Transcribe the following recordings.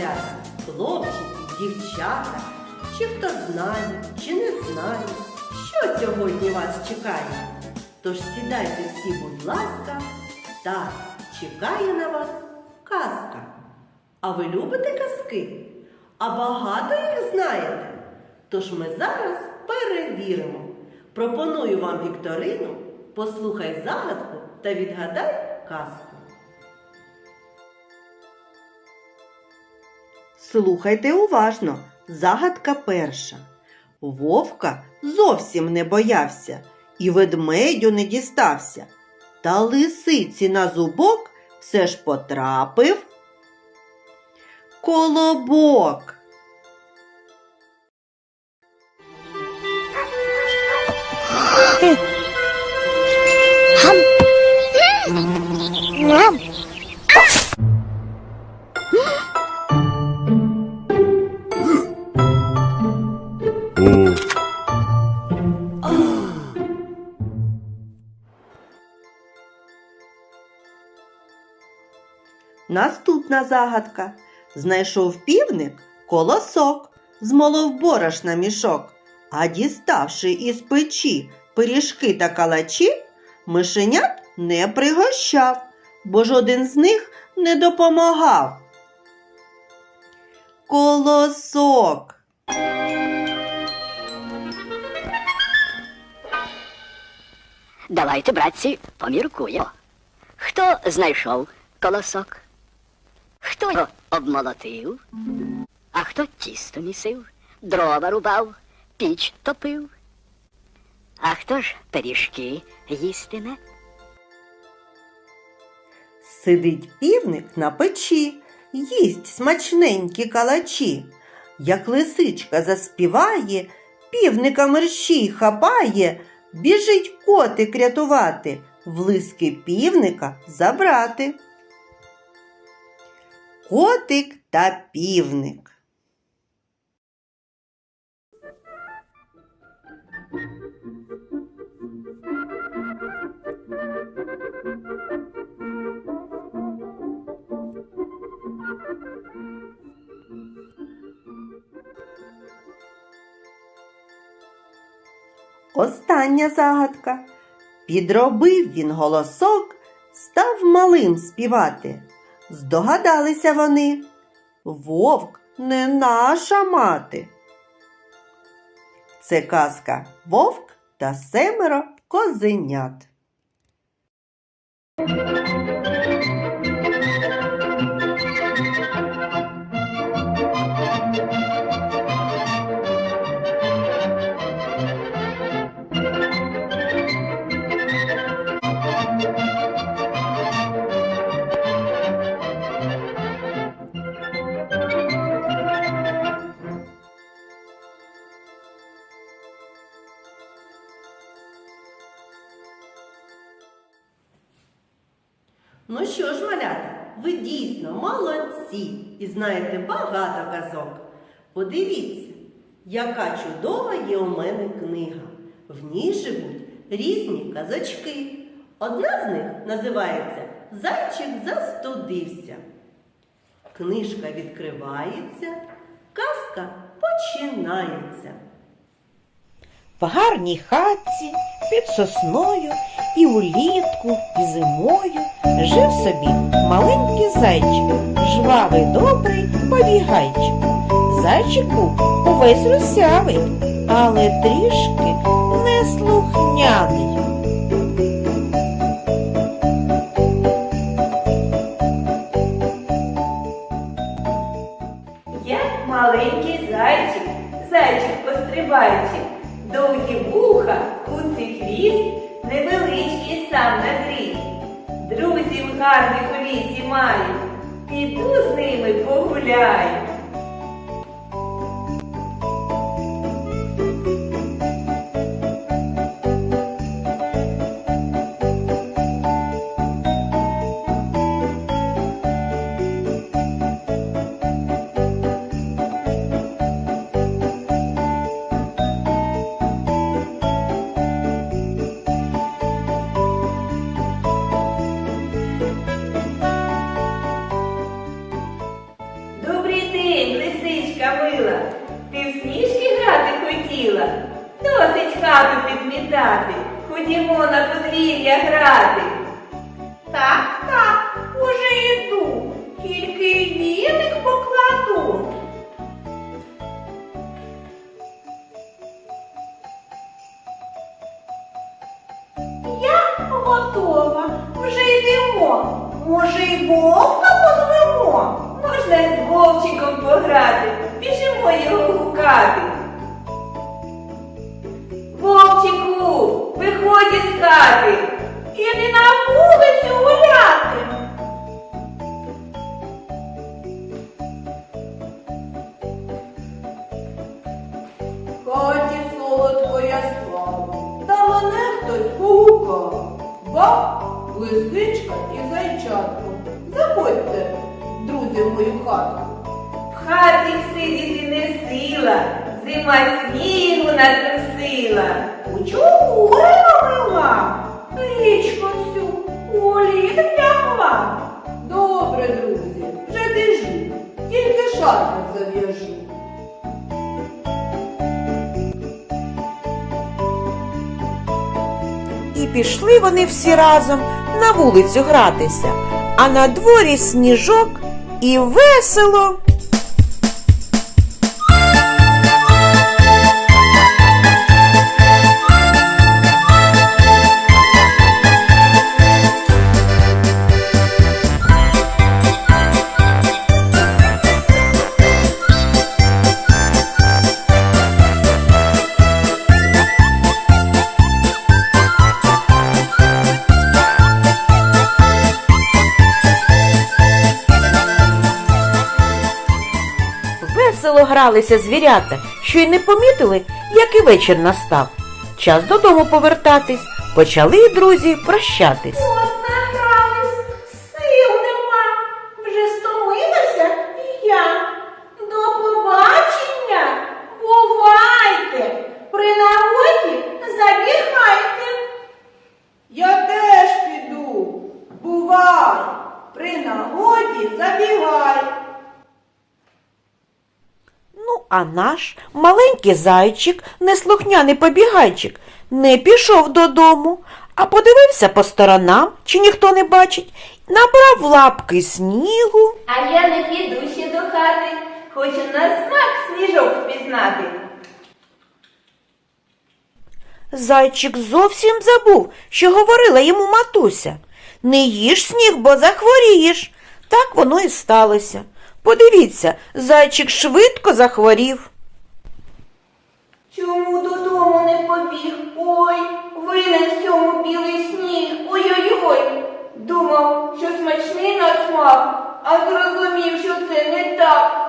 Малята, хлопчики, дівчата, чи хто знає, чи не знає, що сьогодні вас чекає. Тож сідайте всі, будь ласка, так, чекає на вас казка. А ви любите казки? А багато їх знаєте? Тож ми зараз перевіримо. Пропоную вам вікторину, послухай загадку та відгадай казку. Слухайте уважно. Загадка перша. Вовка зовсім не боявся і ведмедю не дістався. Та лисиці на зубок все ж потрапив колобок. Наступна загадка. Знайшов півник колосок, змолов борош на мішок, а діставши із печі пиріжки та калачі, мишенят не пригощав, бо жоден з них не допомагав. Колосок. Давайте, братці, поміркуємо. Хто знайшов колосок? Хто його обмолотив? А хто тісто місив, дрова рубав, піч топив? А хто ж пиріжки їстиме? Сидить півник на печі, їсть смачненькі калачі. Як лисичка заспіває, півника мерщій хапає, біжить котик рятувати, влиски півника забрати. Котик та півник. Остання загадка. Підробив він голосок, став малим співати. Здогадалися вони. Вовк не наша мати. Це казка Вовк та семеро козенят. Багато казок. Подивіться, яка чудова є у мене книга. В ній живуть різні казочки. Одна з них називається Зайчик застудився. Книжка відкривається, казка починається. В гарній хатці під сосною і улітку, і зимою жив собі маленький зайчик, жвавий добрий побігайчик. Зайчик був увесь русявий, але трішки неслухняний. Я маленький зайчик, зайчик пострибайчик, довгі вуха, куций хвіст, невеличкий сам на зріст. Друзів гарних у лісі маю, піду з ними погуляю. Грати. Так, так, уже йду, тільки віник покладу. Я готова, вже йдемо. Може, й вовка позвемо? Можна з вовчиком пограти, біжимо його гукати. Вовчику, виходь із хати. Іди на вулицю гуляти. хаті солодко я спав, та мене хтось погукав. Ба, лисичка і зайчатко. Заходьте, друзі, в мою хату. В хаті сидіти не сила, зима снігу натрусила. У чого намила? Річку всю у лід лягла. Добре, друзі, вже біжу, тільки шатник зав'яжу. І пішли вони всі разом на вулицю гратися, а на дворі сніжок і весело. Гралися звірята, що й не помітили, як і вечір настав. Час додому повертатись, почали друзі прощатись. А наш маленький зайчик, неслухняний побігайчик, не пішов додому, а подивився по сторонам, чи ніхто не бачить, набрав лапки снігу. А я не піду ще до хати. Хочу на смак сніжок впізнати. Зайчик зовсім забув, що говорила йому матуся. Не їж сніг, бо захворієш. Так воно і сталося. Подивіться, зайчик швидко захворів. Чому додому не побіг? Ой, винен в цьому білий сніг. Ой-ой-ой. Думав, що смачний на смак, а зрозумів, що це не так.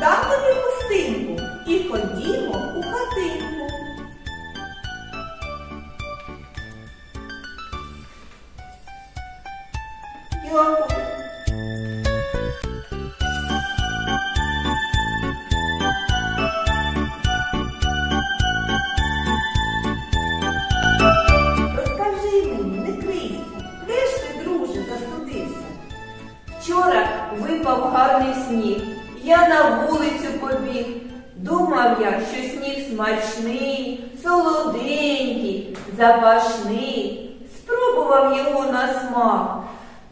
Дам тобі хустинку і ходімо у хатинку. Дякую. Запашний. Спробував його на смак.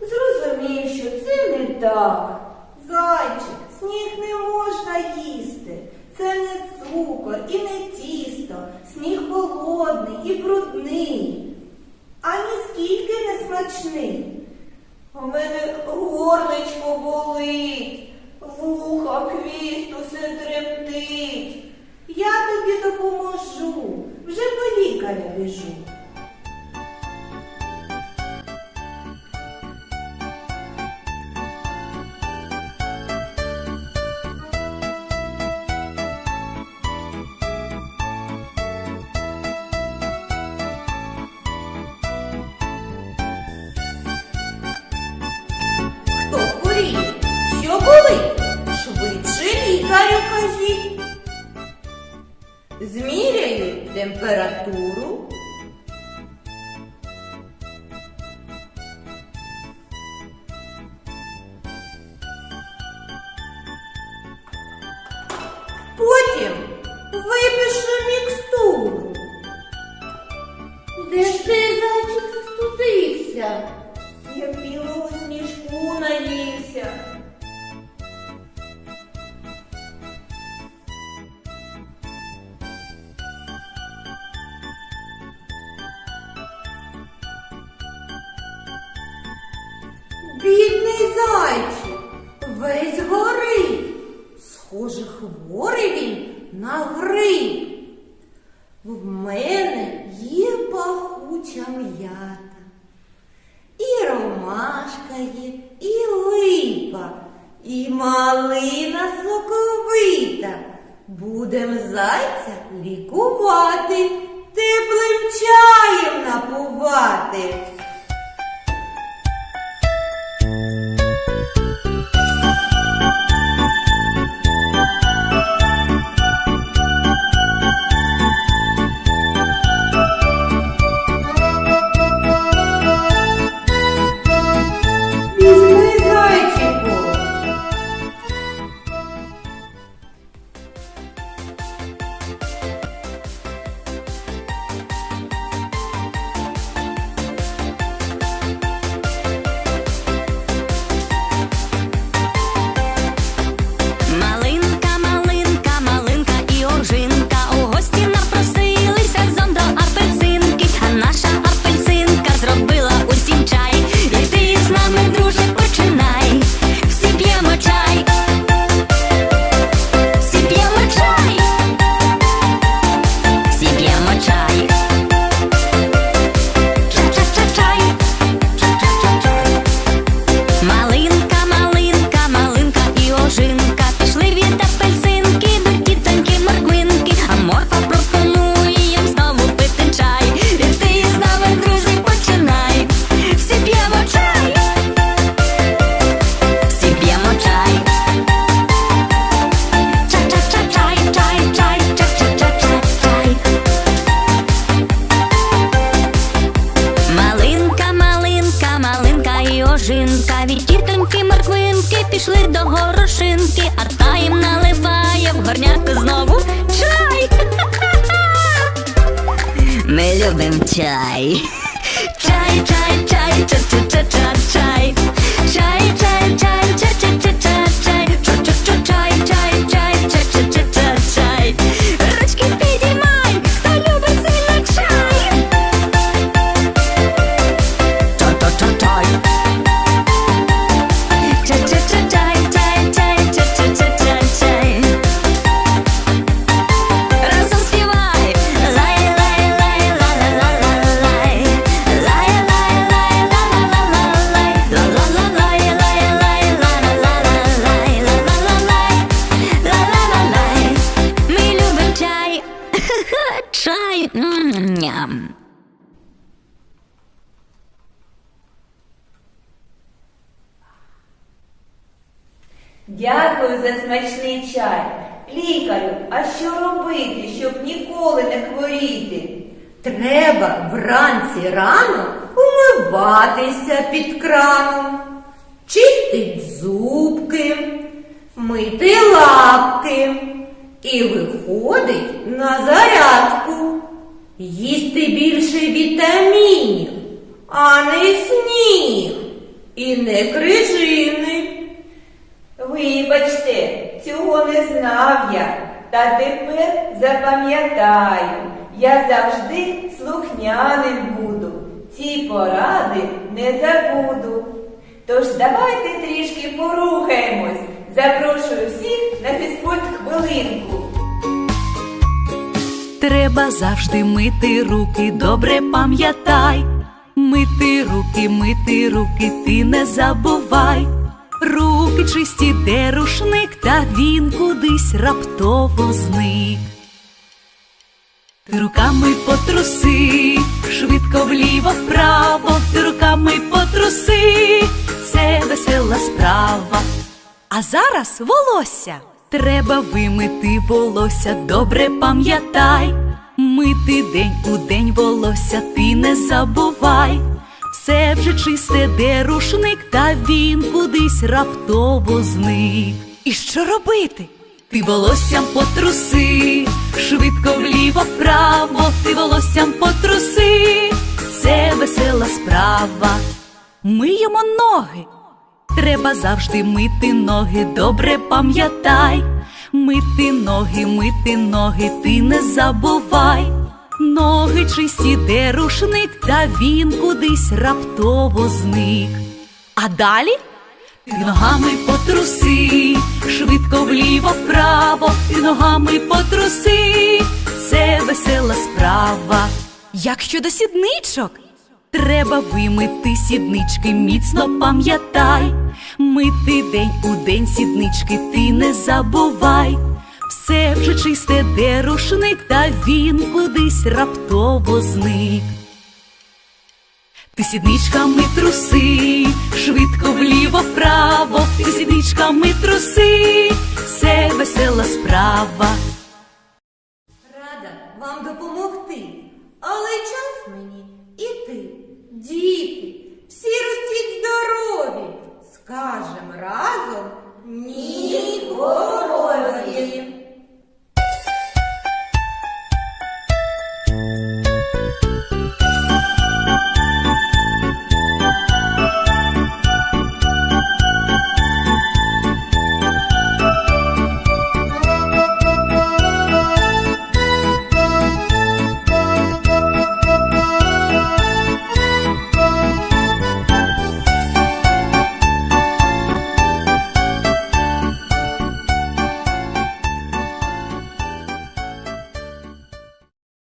Зрозумів, що це не так. Зайчик, сніг не можна їсти. Це не цукор і не тісто. Сніг холодний і брудний. А ніскільки не смачний. У мене горличко болить, вуха, хвіст усе трептить. Я тобі допоможу, вже по лікаря біжу. Я білого сніжку наївся. Бідний зайчик, весь горить. Схоже, хворий він на грип. В мене є пахуча м'ята. Є, і липа, і малина соковита. Будем зайця лікувати, теплим чаєм напувати. Любим чай. Чай, чай, чай, ча ча ча ча Дякую за смачний чай. Лікарю, а що робити, щоб ніколи не хворіти? Треба вранці рано умиватися під краном, чистить зубки, мити лапки і виходить на зарядку. Їсти більше вітамінів, а не сніг і не крижини. Вибачте, цього не знав я. Та тепер запам'ятаю, я завжди слухняним буду. Ці поради не забуду. Тож давайте трішки порухаємось. Запрошую всіх на фізкульт хвилинку. Треба завжди мити руки, добре пам'ятай. Мити руки, мити руки, ти не забувай. Руки чисті, де рушник, та він кудись раптово зник. Ти руками потруси, швидко вліво вправо, ти руками потруси, це весела справа. А зараз волосся. Треба вимити волосся, добре пам'ятай. Мити день у день волосся, ти не забувай. Все вже чисте, де рушник, та він кудись раптово зник. І що робити? Ти волоссям потруси, швидко вліво вправо, ти волоссям потруси, це весела справа. Миємо ноги. Треба завжди мити ноги, добре пам'ятай. Мити ноги, мити ноги, ти не забувай. Ноги чисті, де рушник, та він кудись раптово зник. А далі ти ногами потруси, швидко вліво вправо, ти ногами потруси, це весела справа. Як щодо сідничок? Треба вимити сіднички, міцно пам'ятай. Мити день у день сіднички, ти не забувай. Це вже чисте де рушник, та він кудись раптово зник. Ти сідничками труси, швидко вліво вправо, ти сідничками труси, це весела справа. Рада вам допомогти, але час мені і ти, Діти, всі ростіть здорові, скажем разом ні, корові.